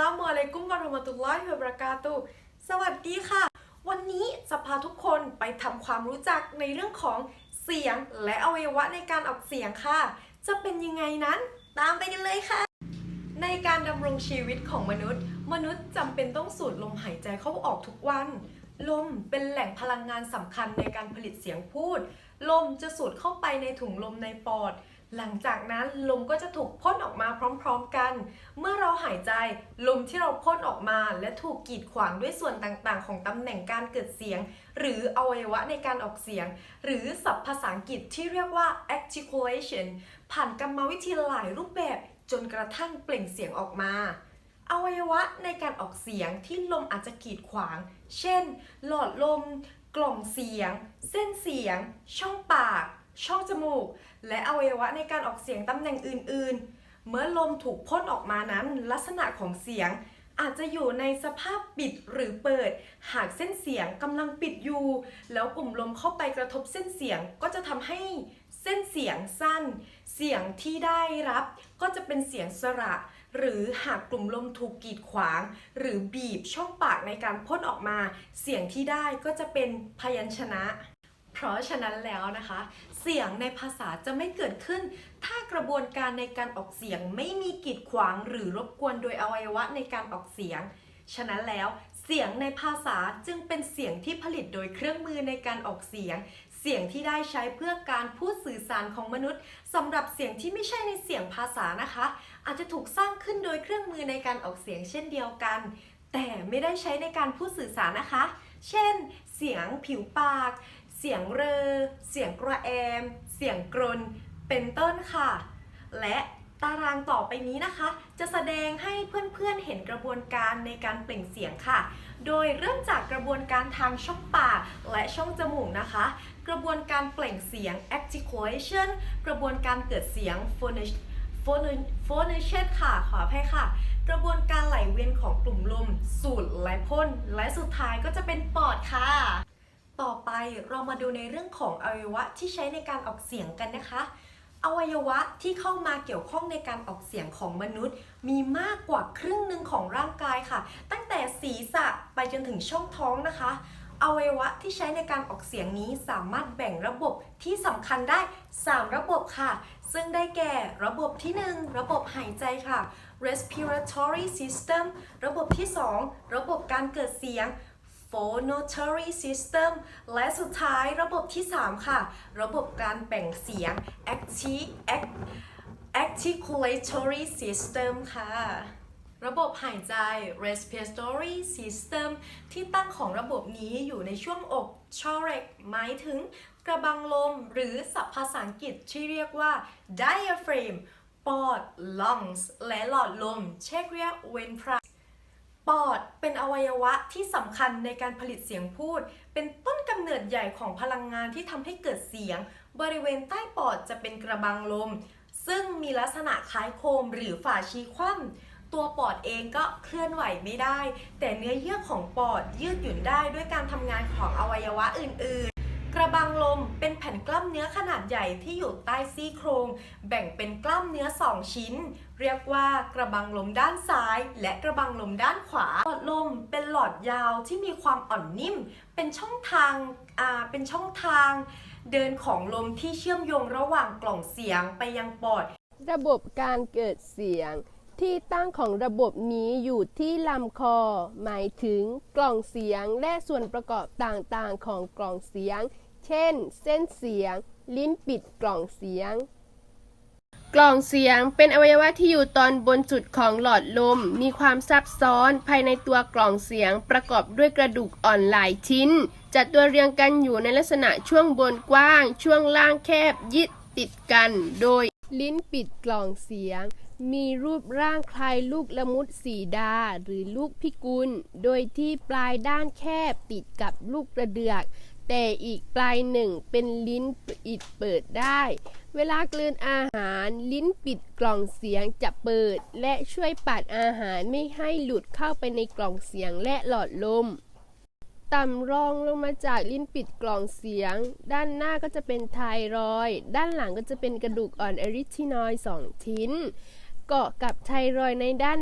ลามุอะลัยกุ้มวะเรมตุลลอฮิวะบราะกาตุ สวัสดีค่ะ วันนี้จะพาทุกคนไปทำความรู้จักในเรื่องของเสียงและอวัยวะในการออกเสียงค่ะ จะเป็นยังไงนั้น ตามไปกันเลยค่ะ ในการดำรงชีวิตของมนุษย์ มนุษย์จำเป็นต้องสูดลมหายใจเข้าออกทุกวัน ลมเป็นแหล่งพลังงานสำคัญในการผลิตเสียงพูด ลมจะสูดเข้าไปในถุงลมในปอด หลังจากนั้นลมก็จะถูกพ่นออกมาพร้อมๆกัน เมื่อเราหายใจลมที่เราพ่นออกมา และถูกกีดขวางด้วยส่วนต่างๆ ของตำแหน่งการเกิดเสียง หรืออวัยวะในการออกเสียง หรือศัพท์ภาษาอังกฤษที่เรียกว่า articulation ผ่านกรรมวิธีหลายรูปแบบจนกระทั่งเปล่งเสียงออกมา อวัยวะในการออกเสียงที่ลมอาจจะกีดขวาง เช่น หลอดลม กล่องเสียง เส้นเสียง ช่องปาก ช่องจมูก และอวัยวะในการออกเสียงตำแหน่งอื่น ๆ เมื่อลมถูกพ่นออกมานั้นลักษณะของเสียง อาจจะอยู่ในสภาพปิดหรือเปิด หากเส้นเสียงกำลังปิดอยู่ แล้วกลุ่มลมเข้าไปกระทบเส้นเสียงก็จะทำให้เส้นเสียงสั้น เสียงที่ได้รับ ก็จะเป็นเสียงสระ หรือหากกลุ่มลมถูกกีดขวาง หรือบีบช่องปากในการพ่นออกมา เสียงที่ได้ก็จะเป็นพยัญชนะ เพราะฉะนั้นแล้วนะคะ เสียงในภาษาจะไม่เกิดขึ้น ถ้ากระบวนการในการออกเสียงไม่มีกีดขวางหรือรบกวนโดยอวัยวะในการออกเสียง ฉะนั้นแล้วเสียงในภาษาจึงเป็นเสียงที่ผลิตโดยเครื่องมือในการออกเสียง เสียงที่ได้ใช้เพื่อการพูดสื่อสารของมนุษย์สำหรับเสียงที่ไม่ใช่ในเสียงภาษานะคะ อาจจะถูกสร้างขึ้นโดยเครื่องมือในการออกเสียงเช่นเดียวกัน แต่ไม่ได้ใช้ในการพูดสื่อสารนะคะ เช่น เสียงผิวปาก เสียงเรอ เสียงกระแอม เสียงกรน เป็นต้นค่ะ และตารางต่อไปนี้นะคะ จะแสดงให้เพื่อนๆเห็นกระบวนการในการเปล่งเสียงค่ะ โดยเริ่มจากกระบวนการทางช่องปากและช่องจมูกนะคะ กระบวนการเปล่งเสียง articulation กระบวนการเกิดเสียง phonation ค่ะขออภัยค่ะ กระบวนการไหลเวียนของกลุ่มลม สูดและพ่น และสุดท้ายก็จะเป็นปอดค่ะ เรามาดูในเรื่องของอวัยวะที่ใช้ในการออกเสียงกันนะคะ อวัยวะที่เข้ามาเกี่ยวข้องในการออกเสียงของมนุษย์ มีมากกว่าครึ่งหนึ่งของร่างกายค่ะ ตั้งแต่ศีรษะไปจนถึงช่องท้องนะคะอวัยวะที่ใช้ในการออกเสียงนี้สามารถแบ่งระบบที่สำคัญได้ 3 ระบบค่ะ ซึ่งได้แก่ระบบที่ 1 ระบบหายใจค่ะ respiratory system ระบบที่ 2 ระบบการเกิดเสียง phonatory system และสุดท้ายระบบที่ 3 ค่ะ ระบบการแบ่งเสียง acti articulatory system ค่ะ ระบบหายใจ respiratory system ที่ตั้งของระบบนี้อยู่ในช่วงอก thorax หมายถึงกระบังลมหรือศัพท์ภาษาอังกฤษที่เรียกว่า diaphragm ปอด lungs และหลอดลมเช็คเรียก ventral ปอด เป็นอวัยวะที่สำคัญในการผลิตเสียงพูด เป็นต้นกำเนิดใหญ่ของพลังงานที่ทำให้เกิดเสียง บริเวณใต้ปอดจะเป็นกระบังลม ซึ่งมีลักษณะคล้ายโคมหรือฝาชี้คว่ำตัวปอดเองก็เคลื่อนไหวไม่ได้ แต่เนื้อเยื่อของปอดยืดหยุ่นได้ด้วยการทำงานของอวัยวะอื่น กระบังลมเป็นแผ่นกล้ามเนื้อขนาดใหญ่ที่อยู่ใต้ซี่โครง แบ่งเป็นกล้ามเนื้อ 2 ชิ้น เรียกว่ากระบังลมด้านซ้าย และกระบังลมด้านขวา หลอดลมเป็นหลอดยาวที่มีความอ่อนนิ่ม เป็นช่องทางอ่าเป็นช่องทาง เดินของลมที่เชื่อมโยงระหว่างกล่องเสียงไปยังปอด ระบบการเกิดเสียง ที่ตั้งของระบบนี้อยู่ที่ลำคอ หมายถึงกล่องเสียงและส่วนประกอบต่างๆ ของกล่องเสียง เช่น เส้นเสียง ลิ้นปิดกล่องเสียง กล่องเสียงเป็นอวัยวะที่อยู่ตอนบนสุดของหลอดลม มีความซับซ้อนภายในตัวกล่องเสียงประกอบด้วยกระดูกอ่อนหลายชิ้น จัดตัวเรียงกันอยู่ในลักษณะช่วงบนกว้าง ช่วงล่างแคบยึดติดกัน โดย ลิ้นปิดกล่องเสียง มีรูปร่างคล้ายลูกละมุดสีดาหรือลูกพิกุล โดยที่ปลายด้านแคบติดกับลูกกระเดือก แต่อีกปลายหนึ่งเป็นลิ้นปิดเปิดได้ เวลากลืนอาหารลิ้นปิดกล่องเสียงจะเปิด และช่วยปัดอาหารไม่ให้หลุดเข้าไปในกล่องเสียงและหลอดลม ต่ำรองลงมาจากลิ้นปิดกล่องเสียง ด้านหน้าก็จะเป็นไทรอยด้านหลังก็จะเป็นกระดูกอ่อนเอริทินอยด์สองชิ้น เกาะกับไทรอยด์ในด้าน